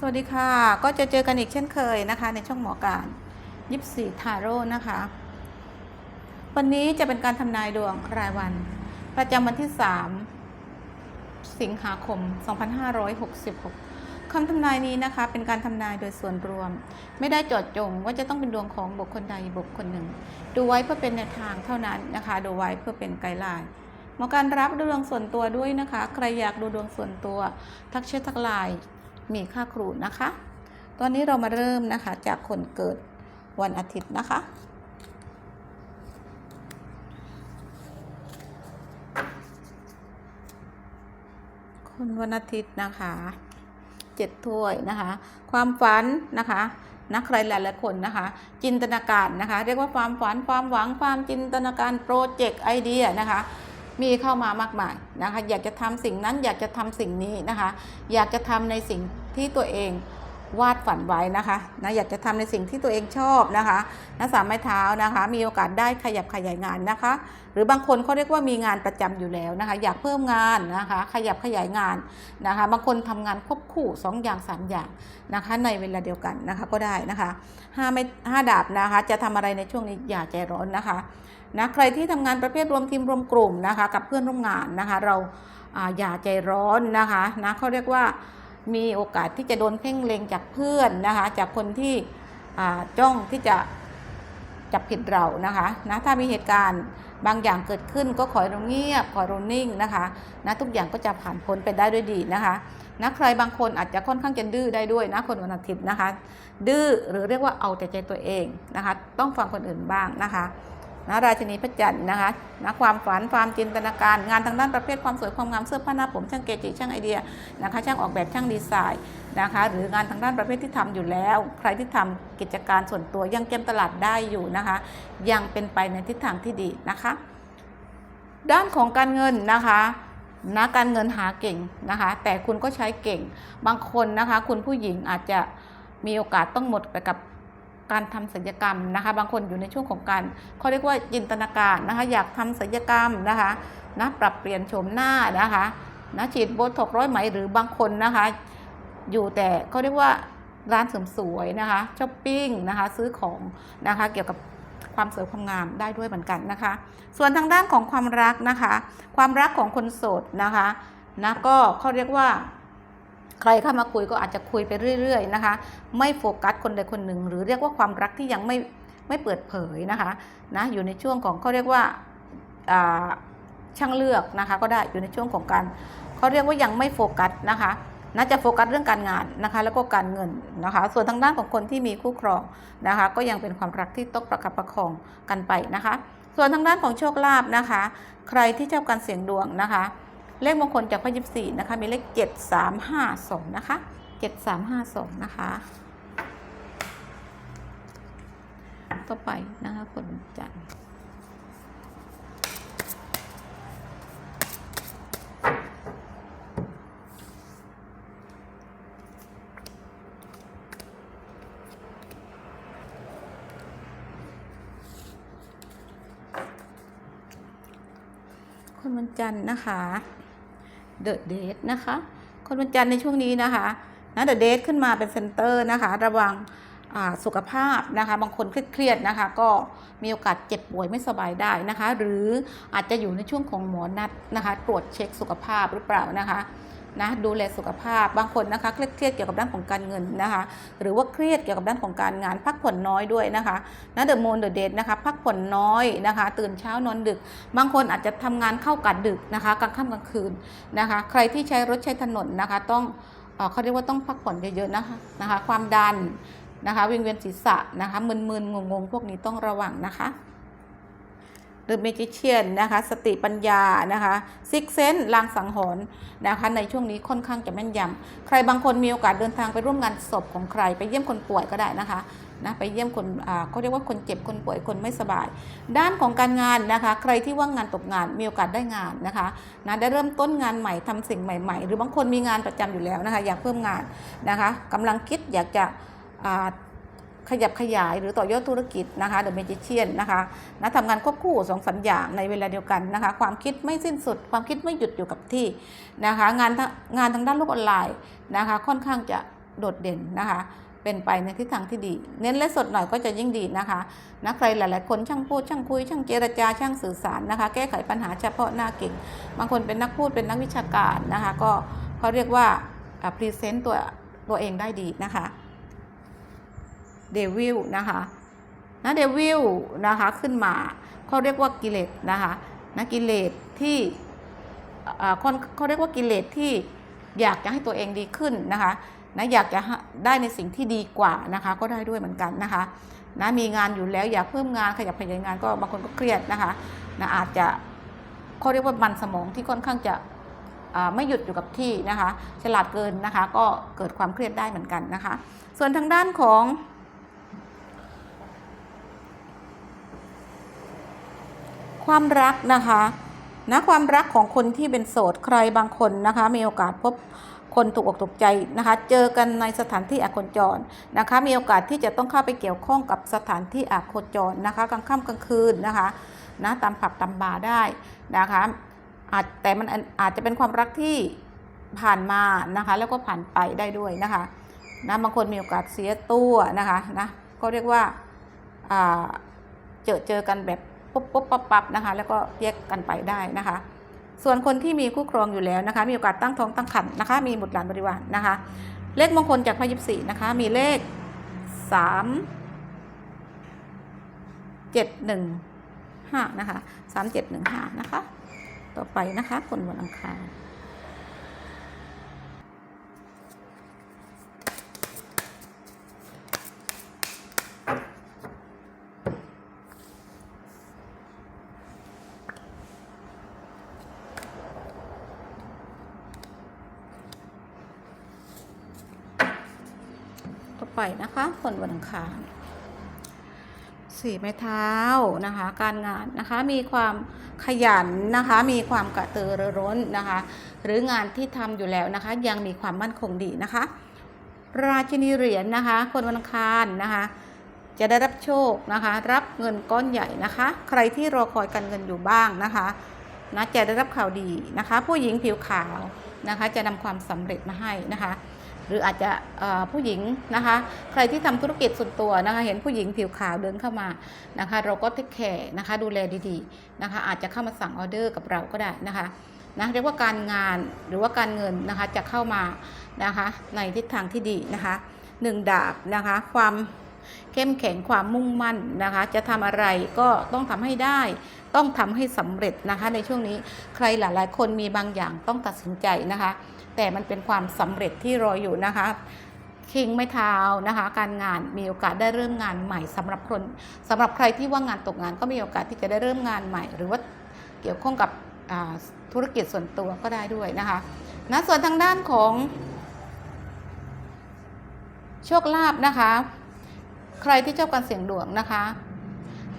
สวัสดีค่ะ ก็จะเจอกันอีกเช่นเคยนะคะ ในช่องหมอการยิปซีทาโร่นะคะ วันนี้จะเป็นการทำนายดวงรายวัน ประจำวันที่ 3 สิงหาคม 2566คำทำนายนี้นะคะ เป็นการทำนายโดยส่วนรวม ไม่ได้จอดจงว่าจะต้องเป็นดวงของบุคคลใดบุคคลหนึ่ง ดูไว้เพื่อเป็นแนวทางเท่านั้นนะคะ ดูไว้เพื่อเป็นไกด์ไลน์หมอการรับดวงส่วนตัวด้วยนะคะ ใครอยากดูดวงส่วนตัว ทักแชททักไลน์ มีค่าครูนะคะ ตอนนี้เรามาเริ่มนะคะจากคนเกิดวันอาทิตย์นะคะ คนวันอาทิตย์นะคะเจ็ดถ้วยนะคะ ความฝันนะคะนะใครหลายๆคนนะคะ จินตนาการนะคะ เรียกว่าความฝันความหวังความจินตนาการโปรเจกต์ไอเดียนะคะ มีเข้ามามากมายนะคะอยากจะทำสิ่งนั้นอยากจะทำสิ่งนี้นะคะ อยากจะทำในสิ่งที่ตัวเองวาดฝันไว้นะคะนะอยากจะทำในสิ่งที่ตัวเองชอบนะคะนะสามไม้เท้านะคะ มีโอกาสได้ขยับขยายงานนะคะ หรือบางคนเขาเรียกว่ามีงานประจำอยู่แล้วนะคะ อยากเพิ่มงานนะคะ ขยับขยายงานนะคะ บางคนทำงานควบคู่สองอย่างสามอย่างนะคะ ในเวลาเดียวกันนะคะก็ได้นะคะห้าไม่ห้าดาบนะคะ จะทำอะไรในช่วงนี้อย่าใจร้อนนะคะ นะใครที่ทำงานประเภทรวมทีมรวมกลุ่มนะคะ กับเพื่อนร่วมงานนะคะ เราอย่าใจร้อนนะคะนะเขาเรียกว่ามีโอกาสที่จะโดนเพ่งเล็งจากเพื่อนนะคะ จากคนที่จ้องที่จะจับผิดเรานะคะนะถ้ามีเหตุการณ์บางอย่างเกิดขึ้นก็ขอให้เราเงียบขอให้เรานิ่งนะคะนะทุกอย่างก็จะผ่านพ้นไปได้ด้วยดีนะคะนะใครบางคนอาจจะค่อนข้างจะดื้อได้ด้วยนะคนวันอาทิตย์นะคะ ดื้อหรือเรียกว่าเอาแต่ใจตัวเองนะคะ ต้องฟังคนอื่นบ้างนะคะ นะราชินีพระจันทร์นะคะนะความฝันความจินตนาการงานทางด้านประเภทความสวยความงามเสื้อผ้าหน้าผมช่างเกจิช่างไอเดียนะคะช่างออกแบบช่างดีไซน์นะคะหรืองานทางด้านประเภทที่ทำอยู่แล้ว ใครที่ทำกิจการส่วนตัวยังเกมตลาดได้อยู่นะคะ ยังเป็นไปในทิศทางที่ดีนะคะ ด้านของการเงินนะคะนะการเงินหาเก่งนะคะ แต่คุณก็ใช้เก่งบางคนนะคะ คุณผู้หญิงอาจจะมีโอกาสต้องหมดไปกับ การทำศัลยกรรมนะคะ บางคนอยู่ในช่วงของการเขาเรียกว่าจินตนาการนะคะ อยากทำศัลยกรรมนะคะนะปรับเปลี่ยนโฉมหน้านะคะนะฉีดโบท็อกร้อยไหมหรือบางคนนะคะ อยู่แต่เขาเรียกว่าร้านเสริมสวยนะคะช้อปปิ้งนะคะซื้อของนะคะเกี่ยวกับความสวยความงามได้ด้วยเหมือนกันนะคะ ส่วนทางด้านของความรักนะคะ ความรักของคนโสดนะคะนะก็เขาเรียกว่า ใครเข้ามาคุยก็อาจจะคุยไปเรื่อย ๆ นะคะ ไม่โฟกัสคนใดคนหนึ่ง หรือเรียกว่าความรักที่ยังไม่ไม่เปิดเผยนะคะนะอยู่ในช่วงของเขาเรียกว่าช่างเลือกนะคะก็ได้อยู่ในช่วงของการเขาเรียกว่ายังไม่โฟกัสนะคะน่าจะโฟกัสเรื่องการงานนะคะแล้วก็การเงินนะคะ ส่วนทางด้านของคนที่มีคู่ครองนะคะ ก็ยังเป็นความรักที่ต้องประคับประคองกันไปนะคะ ส่วนทางด้านของโชคลาภนะคะ ใครที่ชอบการเสี่ยงดวงนะคะ เลขมงคลจากพระยิบสี่นะคะ มีเลข7352นะคะ7352นะคะ ต่อไปนะคะคนจันทร์คนวันจันทร์นะคะ เดอะเดทนะคะ คนวันจันทร์ในช่วงนี้นะคะนะเดอะเดทขึ้นมาเป็นเซนเตอร์นะคะ ระวังสุขภาพนะคะ บางคนเครียดนะคะ ก็มีโอกาสเจ็บป่วยไม่สบายได้นะคะ หรืออาจจะอยู่ในช่วงของหมอนัดนะคะ ตรวจเช็คสุขภาพหรือเปล่านะคะ นะดูแลสุขภาพบางคนนะคะเครียดเกี่ยวกับด้านของการเงินนะคะหรือว่าเครียดเกี่ยวกับด้านของการงานพักผ่อนน้อยด้วยนะคะนะเดอะมูนเดอะเดทนะคะพักผ่อนน้อยนะคะ ตื่นเช้านอนดึก บางคนอาจจะทำงานเข้ากะดึกนะคะกลางค่ำกลางคืนนะคะ ใครที่ใช้รถใช้ถนนนะคะต้องเอเขาเรียกว่าต้องพักผ่อนเยอะๆนะคะนะคะ ความดันนะคะวิงเวียนศีรษะนะคะมึนๆงงๆพวกนี้ต้องระวังนะคะ เดอเมจิเชียนนะคะสติปัญญานะคะซิกเซนลางสังหรณ์นะคะในช่วงนี้ค่อนข้างจะแม่นยำใครบางคนมีโอกาสเดินทางไปร่วมงานศพของใคร ไปเยี่ยมคนป่วยก็ได้นะคะนะไปเยี่ยมคนเขาเรียกว่าคนเจ็บคนป่วยคนไม่สบาย ด้านของการงานนะคะ ใครที่ว่างงานตกงานมีโอกาสได้งานนะคะนะได้เริ่มต้นงานใหม่ทำสิ่งใหม่ ๆ หรือบางคนมีงานประจำอยู่แล้วนะคะ อยากเพิ่มงานนะคะกำลังคิดอยากจะ ขยับขยายหรือต่อยอดธุรกิจนะคะเดอะเมจิเชียนนะคะนะทำงานควบคู่สองสัญญาในเวลาเดียวกันนะคะ ความคิดไม่สิ้นสุด ความคิดไม่หยุดอยู่กับที่นะคะงานงงานทางด้านโลกออนไลน์นะคะ ค่อนข้างจะโดดเด่นนะคะเป็นไปในทิศทางที่ดี เน้นและสดหน่อยก็จะยิ่งดีนะคะนะใครหลาย ๆ คนช่างพูดช่างคุย ช่างเจรจาช่างสื่อสารนะคะ แก้ไขปัญหาเฉพาะหน้าเก่ง บางคนเป็นนักพูดเป็นนักวิชาการนะคะ ก็เขาเรียกว่าพรีเซนต์ตัวตัวเองได้ดีนะคะ เดวิลนะคะนะเดวิลนะคะขึ้นมาเขาเรียกว่ากิเลสนะคะนะกิเลสที่คนเขาเรียกว่ากิเลสที่อยากจะให้ตัวเองดีขึ้นนะคะนะอยากจะได้ในสิ่งที่ดีกว่านะคะก็ได้ด้วยเหมือนกันนะคะนะมีงานอยู่แล้วอยากเพิ่มงานขยับขยายงานก็บางคนก็เครียดนะคะนะอาจจะเขาเรียกว่ามันสมองที่ค่อนข้างจะไม่หยุดอยู่กับที่นะคะฉลาดเกินนะคะก็เกิดความเครียดได้เหมือนกันนะคะ ส่วนทางด้านของ ความรักนะคะนะความรักของคนที่เป็นโสดใครบางคนนะคะ มีโอกาสพบคนถูกอกถูกใจนะคะ เจอกันในสถานที่อาโคจรนะคะ มีโอกาสที่จะต้องเข้าไปเกี่ยวข้องกับสถานที่อาโคจรนะคะกลางค่ำกลางคืนนะคะนะตามผับตามบาร์ได้นะคะอาจแต่มันอาจจะเป็นความรักที่ผ่านมานะคะ แล้วก็ผ่านไปได้ด้วยนะคะนะบางคนมีโอกาสเสียตัวนะคะนะก็เรียกว่าอ่าเจอเจอกันแบบ ปุ๊บปุ๊บปั๊บปั๊บนะคะ แล้วก็แยกกันไปได้นะคะ ส่วนคนที่มีคู่ครองอยู่แล้วนะคะ มีโอกาสตั้งท้องตั้งครรภ์นะคะ มีบุตรหลานบริวารนะคะ เลขมงคลจากพระยิบสี่นะคะ มีเลขสามเจ็ดหนึ่งห้านะคะสามเจ็ดหนึ่งห้านะคะ ต่อไปนะคะ คนวันอังคาร ไปนะคะ คนวันอังคารสี่ไม้เท้านะคะ การงานนะคะมีความขยันนะคะ มีความกระตือรือร้นนะคะ หรืองานที่ทำอยู่แล้วนะคะ ยังมีความมั่นคงดีนะคะ ราชินีเหรียญนะคะ คนวันอังคารนะคะ จะได้รับโชคนะคะ รับเงินก้อนใหญ่นะคะ ใครที่รอคอยการเงินอยู่บ้างนะคะนะจะได้รับข่าวดีนะคะ ผู้หญิงผิวขาวนะคะ จะนำความสำเร็จมาให้นะคะ หรืออาจจะผู้หญิงนะคะ ใครที่ทำธุรกิจส่วนตัวนะคะ เห็นผู้หญิงผิวขาวเดินเข้ามานะคะ เราก็เทคแคร์นะคะ ดูแลดีๆนะคะ อาจจะเข้ามาสั่งออเดอร์กับเราก็ได้นะคะนะเรียกว่าการงานหรือว่าการเงินนะคะจะเข้ามานะคะในทิศทางที่ดีนะคะหนึ่งดาบนะคะความเข้มแข็งความมุ่งมั่นนะคะ จะทำอะไรก็ต้องทำให้ได้ ต้องทำให้สำเร็จนะคะ ในช่วงนี้ใครหลายๆ คนมีบางอย่างต้องตัดสินใจนะคะ แต่มันเป็นความสำเร็จที่รออยู่นะคะคิงไม่เท้านะคะ การงานมีโอกาสได้เริ่มงานใหม่สำหรับคนสำหรับใครที่ว่างงานตกงานก็มีโอกาสที่จะได้เริ่มงานใหม่ หรือว่าเกี่ยวข้องกับธุรกิจส่วนตัวก็ได้ด้วยนะคะนะส่วนทางด้านของโชคลาภนะคะ ใครที่ชอบการเสี่ยงดวงนะคะ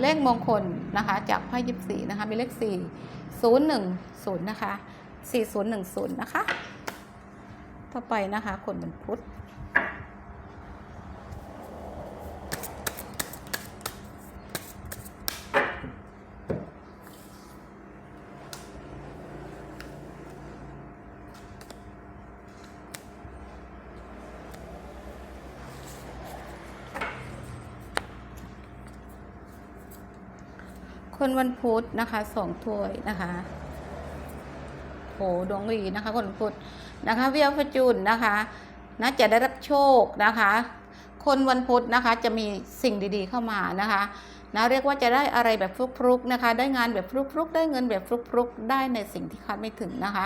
เลขมงคลนะคะ จากไพ่ยิบสีนะคะ มีเลขสี่ศูนย์หนึ่งศูนย์นะคะสี่ศูนย์หนึ่งศูนย์นะคะ ต่อไปนะคะคนเป็นพุทธ คนวันพุธนะคะสองถ้วยนะคะโหดวงดีนะคะ คนพุธนะคะเวียฟจูนนะคะนะจะได้รับโชคนะคะ คนวันพุธนะคะจะมีสิ่งดีๆเข้ามานะคะนะเรียกว่าจะได้อะไรแบบฟลุกๆนะคะ ได้งานแบบฟลุกๆ ได้เงินแบบฟลุกๆ ได้ในสิ่งที่คาดไม่ถึงนะคะ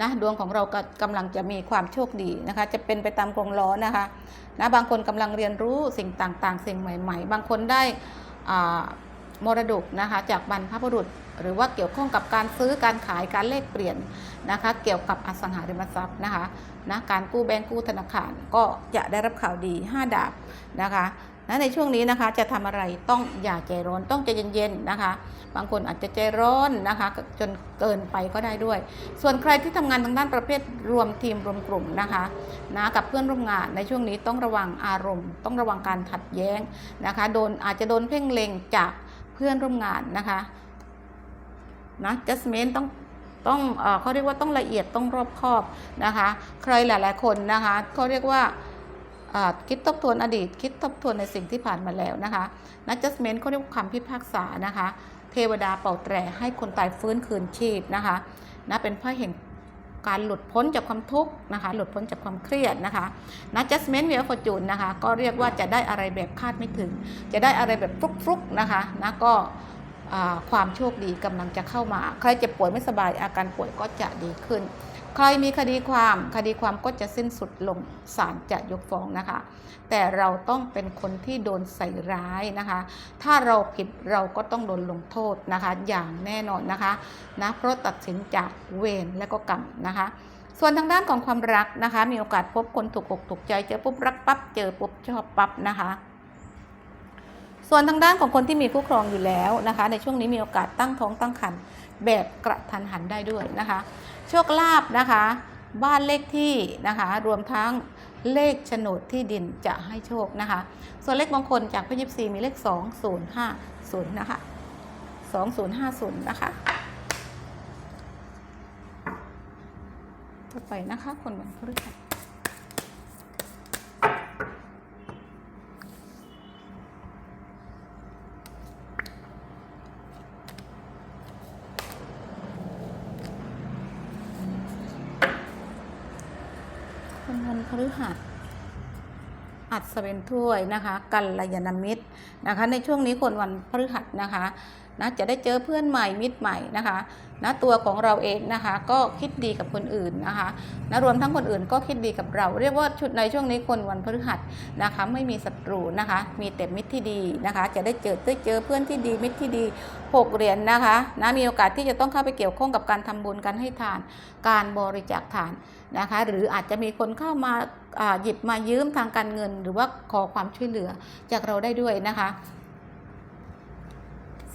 นะดวงของเราก็กำลังจะมีความโชคดีนะคะ จะเป็นไปตามกรงล้อนะคะนะบางคนกำลังเรียนรู้สิ่งต่างๆ สิ่งใหม่ ๆ บางคนได้อ่า มรดกนะคะจากบรรพบุรุษ หรือว่าเกี่ยวข้องกับการซื้อการขายการเลขเปลี่ยนนะคะเกี่ยวกับอสังหาริมทรัพย์นะคะนะการกู้แบงก์กู้ธนาคารก็จะได้รับข่าวดี 5 ดาบนะคะนะในช่วงนี้นะคะจะทำอะไรต้องอย่าใจร้อนต้องใจเย็นๆนะคะ บางคนอาจจะใจร้อนนะคะจนเกินไปก็ได้ด้วย ส่วนใครที่ทำงานทางด้านประเภทรวมทีมรวมกลุ่มนะคะนะกับเพื่อนร่วมงานในช่วงนี้ต้องระวังอารมณ์ ต้องระวังการขัดแย้งนะคะโดนอาจจะโดนเพ่งเล็งจาก เพื่อนร่วมงานนะคะนะ judgment ต้องต้องเขาเรียกว่าต้องละเอียดต้องรอบคอบนะคะ ใครหลาย ๆ คนนะคะเขาเรียกว่าคิดทบทวนอดีต คิดทบทวนในสิ่งที่ผ่านมาแล้วนะคะนัดจัสเมนต์เขาเรียกว่าคำพิพากษานะคะ เทวดาเป่าแตรให้คนตายฟื้นคืนชีพนะคะนะเป็นพระแห่ง การหลุดพ้นจากความทุกข์นะคะ หลุดพ้นจากความเครียดนะคะนะ judgment เวียฟอร์จูนนะคะ ก็เรียกว่าจะได้อะไรแบบคาดไม่ถึง จะได้อะไรแบบฟลุกๆนะคะนะก็ความโชคดีกำลังจะเข้ามา ใครเจ็บป่วยไม่สบายอาการป่วยก็จะดีขึ้น ใครมีคดีความคดีความก็จะสิ้นสุดลงศาลจะยกฟ้องนะคะ แต่เราต้องเป็นคนที่โดนใส่ร้ายนะคะ ถ้าเราผิดเราก็ต้องโดนลงโทษนะคะ อย่างแน่นอนนะคะนะเพราะตัดสินจากเวรและก็กรรมนะคะส่วนทางด้านของความรักนะคะ มีโอกาสพบคนถูกอกถูกใจเจอปุ๊บรักปั๊บเจอปุ๊บชอบปั๊บนะคะ ส่วนทางด้านของคนที่มีคู่ครองอยู่แล้วนะคะ ในช่วงนี้มีโอกาสตั้งท้องตั้งครรภ์แบบกระทันหันได้ด้วยนะคะ โชคลาภนะคะ บ้านเลขที่นะคะ รวมทั้งเลขโฉนดที่ดินจะให้โชคนะคะ ส่วนเลขมงคลจากพยิบซีมีเลข 2050 นะคะ 2050 นะคะ ต่อไปนะคะ คนวันพฤหัสคนวันพฤหัส อัศเวนถ้วยนะคะกัลยาณมิตรนะคะ ในช่วงนี้คนวันพฤหัสนะคะ นะจะได้เจอเพื่อนใหม่มิตรใหม่นะคะนะตัวของเราเองนะคะ ก็คิดดีกับคนอื่นนะคะนะรวมทั้งคนอื่นก็คิดดีกับเรา เรียกว่าชุดในช่วงนี้คนวันพฤหัสนะคะ ไม่มีศัตรูนะคะ มีแต่มิตรที่ดีนะคะ จะได้เจอได้เจอเพื่อนที่ดีมิตรที่ดีหกเหรียญนนะคะนะมีโอกาสที่จะต้องเข้าไปเกี่ยวข้องกับการทำบุญการให้ทาน การบริจาคทานนะคะ หรืออาจจะมีคนเข้ามาหยิบมายืมทางการเงิน หรือว่าขอความช่วยเหลือจากเราได้ด้วยนะคะ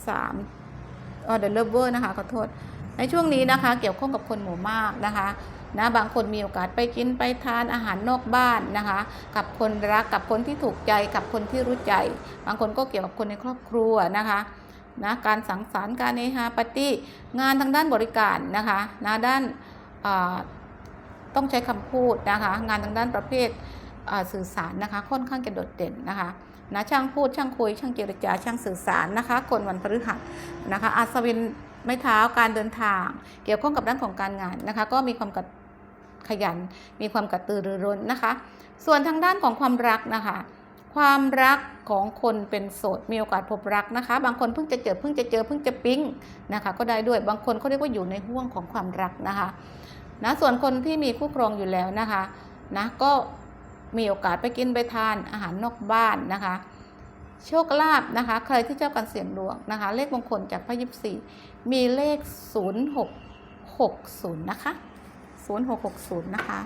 สามเดอะเลเวอร์นะคะขอโทษ ในช่วงนี้นะคะเกี่ยวข้องกับคนหมู่มากนะคะนะบางคนมีโอกาสไปกินไปทานอาหารนอกบ้านนะคะ กับคนรักกับคนที่ถูกใจกับคนที่รู้ใจ บางคนก็เกี่ยวกับคนในครอบครัวนะคะนะการสังสรรค์การเนฮาปาร์ตี้งานทางด้านบริการนะคะนะด้านาต้องใช้คำพูดนะคะ งานทางด้านประเภทสื่อสารนะคะ ค่อนข้างจะโดดเด่นนะคะ นะช่างพูดช่างคุย ช่างเจรจา ช่างสื่อสารนะคะคนวันพฤหัสนะคะอัศวินไม้เท้าการเดินทาง เกี่ยวข้องกับด้านของการงานนะคะ ก็มีความกระขยัน มีความกระตือรือร้นนะคะ ส่วนทางด้านของความรักนะคะ ความรักของคนเป็นโสดมีโอกาสพบรักนะคะ บางคนเพิ่งจะเจอเพิ่งจะเจอเพิ่งจะปิ๊งนะคะ ก็ได้ด้วยบางคนเขาเรียกว่าอยู่ในห่วงของความรักนะคะนะส่วนคนที่มีคู่ครองอยู่แล้วนะคะนะก็ มีโอกาสไปกินไปทานอาหารนอกบ้านนะคะ โชคลาภนะคะ ใครที่เจ้ากันเสี่ยงดวงนะคะ เลขมงคลจากพระยิปซีมีเลข 0660 นะคะ 0660 นะคะ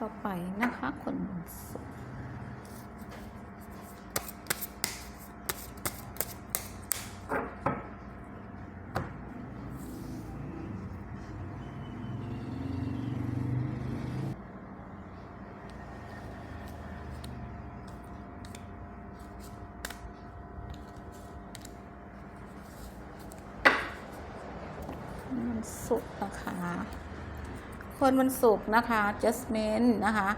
ต่อไปนะคะคนวันศุกร์วัน ศุกร์นะคะคนวันศุกร์นะคะ adjustment นะคะ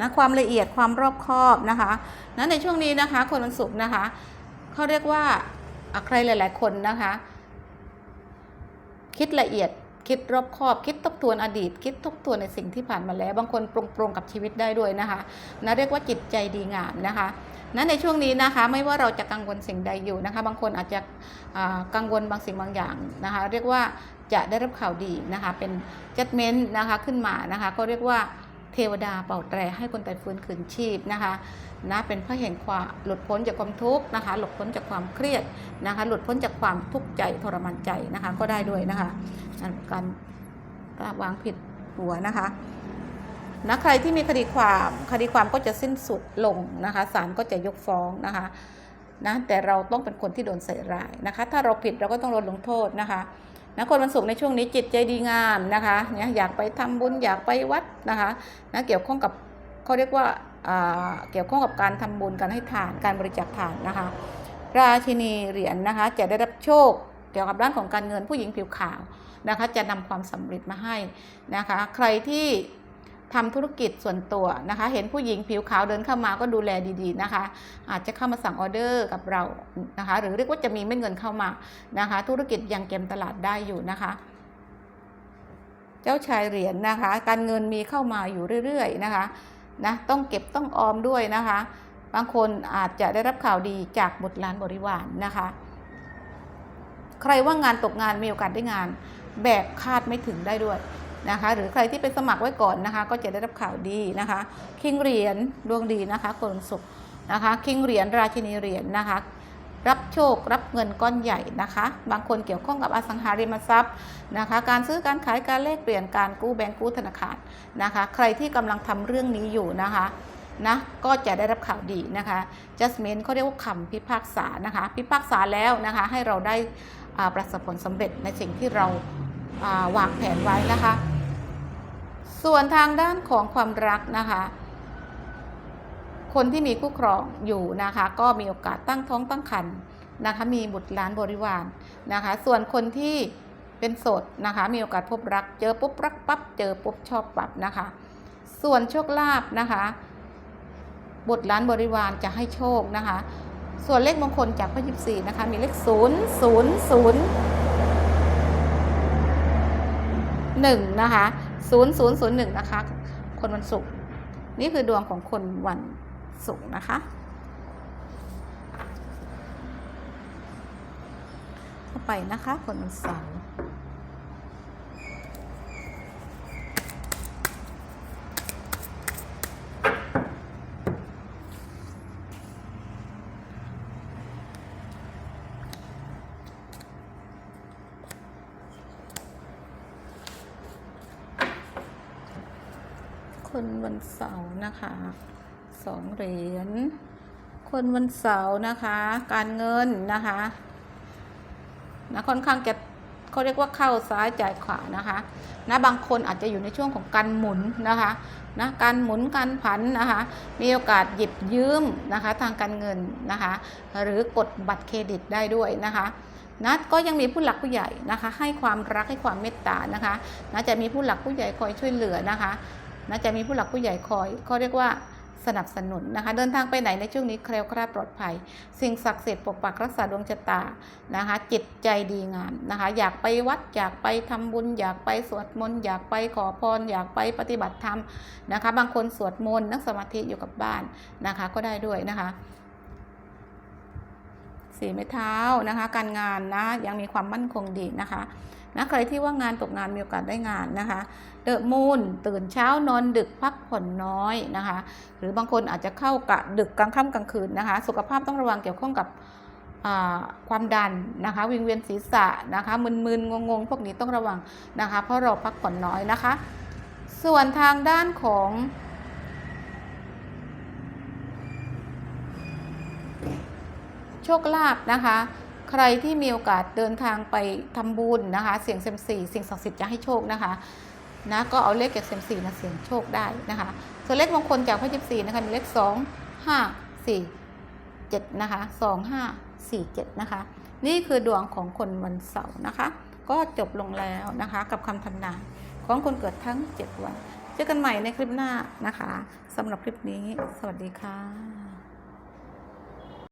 นะความละเอียดความรอบคอบนะคะนะในช่วงนี้นะคะ คนวันศุกร์นะคะเขาเรียกว่าใครหลาย ๆ คนนะคะ คิดละเอียดคิดรอบคอบ คิดทบทวนอดีต คิดทบทวนในสิ่งที่ผ่านมาแล้ว บางคนปรงปรงกับชีวิตได้ด้วยนะคะนะเรียกว่าจิตใจดีงามนะคะนั้นในช่วงนี้นะคะ ไม่ว่าเราจะกังวลสิ่งใดอยู่นะคะ บางคนอาจจะกังวลบางสิ่งบางอย่างนะคะ เรียกว่า จะได้รับข่าวดีนะคะ เป็นจัดเมนต์นะคะขึ้นมานะคะ ก็เรียกว่าเทวดาเป่าแตรให้คนตายฟื้นคืนชีพนะคะนะเป็นพระแห่งความหลุดพ้นจากความทุกข์นะคะ หลุดพ้นจากความเครียดนะคะ หลุดพ้นจากความทุกข์ใจทรมานใจนะคะ ก็ได้ด้วยนะคะการวางผิดหัวนะคะนะใครที่มีคดีความคดีความก็จะสิ้นสุดลงนะคะศาลก็จะยกฟ้องนะคะนะแต่เราต้องเป็นคนที่โดนใส่ร้ายนะคะ ถ้าเราผิดเราก็ต้องโดนลงโทษนะคะ นะคนวันศุกร์ในช่วงนี้จิตใจดีงามนะคะเนี่ยอยากไปทำบุญอยากไปวัดนะคะนะเกี่ยวข้องกับเขาเรียกว่าอ่าเกี่ยวข้องกับการทำบุญการให้ทานการบริจาคทานนะคะ ราชินีเหรียญนะคะจะได้รับโชคเกี่ยวกับด้านของการเงินผู้หญิงผิวขาวนะคะ จะนำความสำเร็จมาให้นะคะ ใครที่ ทำธุรกิจส่วนตัวนะคะ เห็นผู้หญิงผิวขาวเดินเข้ามาก็ดูแลดีๆนะคะ อาจจะเข้ามาสั่งออเดอร์กับเรานะคะ หรือเรียกว่าจะมีเม็ดเงินเข้ามานะคะ ธุรกิจยังเกมตลาดได้อยู่นะคะ เจ้าชายเหรียญนะคะ การเงินมีเข้ามาอยู่เรื่อยๆนะคะนะต้องเก็บต้องออมด้วยนะคะ บางคนอาจจะได้รับข่าวดีจากบุตรหลานบริวารนนะคะ ใครว่างงานตกงานมีโอกาสได้งาน แบบคาดไม่ถึงได้ด้วย นะคะ หรือใครที่ไปสมัครไว้ก่อนนะคะ ก็จะได้รับข่าวดีนะคะ คิงเหรียญดวงดีนะคะ คนสุขนะคะ คิงเหรียญราชินีเหรียญนะคะรับโชครับเงินก้อนใหญ่นะคะ บางคนเกี่ยวข้องกับอสังหาริมทรัพย์นะคะ การซื้อการขายการแลกเปลี่ยนการกู้แบงก์กู้ธนาคารนะคะ ใครที่กำลังทำเรื่องนี้อยู่นะคะนะก็จะได้รับข่าวดีนะคะ judgment เขาเรียกว่าคำพิพากษานะคะ พิพากษาแล้วนะคะ ให้เราได้อาประสบผลสำเร็จในสิ่งที่เราวางแผนไว้นะคะ ส่วนทางด้านของความรักนะคะ คนที่มีคู่ครองอยู่นะคะ ก็มีโอกาสตั้งท้องตั้งครรภ์นะคะ มีบุตรหลานบริวารนะคะ ส่วนคนที่เป็นโสดนะคะ มีโอกาสพบรัก เจอปุ๊บรักปั๊บเจอปุ๊บชอบปั๊บนะคะ ส่วนโชคลาภนะคะ บุตรหลานบริวารจะให้โชคนะคะ ส่วนเลขมงคลจากพระยิบสี่นะคะ มีเลขศูนย์ศูนย์ศูนย์หนึ่งนะคะ ศูนย์ศูนย์ศูนย์หนึ่งนะคะ คนวันศุกร์นี่คือดวงของคนวันศุกร์นะคะต่อไปนะคะคนวันเสาร์คนวัน เสาร์นะคะสองเหรียญคนวันเสาร์นะคะ การเงินนะคะนะค่อนข้างจะเขาเรียกว่าเข้าซ้ายจ่ายขวานะคะนะบางคนอาจจะอยู่ในช่วงของการหมุนนะคะนะการหมุนการผันนะคะ มีโอกาสหยิบยืมนะคะทางการเงินนะคะ หรือกดบัตรเครดิตได้ด้วยนะคะนะก็ยังมีผู้หลักผู้ใหญ่นะคะ ให้ความรักให้ความเมตตานะคะนะจะมีผู้หลักผู้ใหญ่คอยช่วยเหลือนะคะ นะจะมีผู้หลักผู้ใหญ่คอยเขาเรียกว่าสนับสนุนนะคะเดินทางไปไหนในช่วงนี้แคล้วคลาดปลอดภัย สิ่งศักดิ์สิทธิ์ปกปักรักษาดวงชะตานะคะจิตใจดีงามนะคะอยากไปวัดอยากไปทำบุญ อยากไปสวดมนต์อยากไปขอพร อยากไปปฏิบัติธรรมนะคะบางคนสวดมนต์นั่งสมาธิอยู่กับบ้านนะคะก็ได้ด้วยนะคะสีไม้เท้านะคะการงานนะยังมีความมั่นคงดีนะคะ นะใครที่ว่างานตกงานมีโอกาสได้งานนะคะเดอะมูนตื่นเช้านอนดึกพักผ่อนน้อยนะคะ หรือบางคนอาจจะเข้ากะดึกกลางค่ำกลางคืนนะคะ สุขภาพต้องระวังเกี่ยวข้องกับความดันนะคะวิงเวียนศีรษะนะคะมึนๆงงๆ พวกนี้ต้องระวังนะคะ เพราะเราพักผ่อนน้อยนะคะ ส่วนทางด้านของโชคลาภนะคะ ใครที่มีโอกาสเดินทางไปทำบุญนะคะ เสียงเซมซีสิ่งศักดิ์สิทธิ์จะให้โชคนะคะนะก็เอาเลขจากเซมซีมาเสียงโชคได้นะคะส่วนเลขมงคลจากพระยิบซีนะคะมีเลขสองห้าสี่เจ็ดนะคะสองห้าสี่เจ็ดนะคะ นี่คือดวงของคนวันเสาร์นะคะ ก็จบลงแล้วนะคะ กับคำทำนายของคนเกิดทั้ง7วันเจอกันใหม่ในคลิปหน้านะคะสำหรับคลิปนี้ สวัสดีค่ะ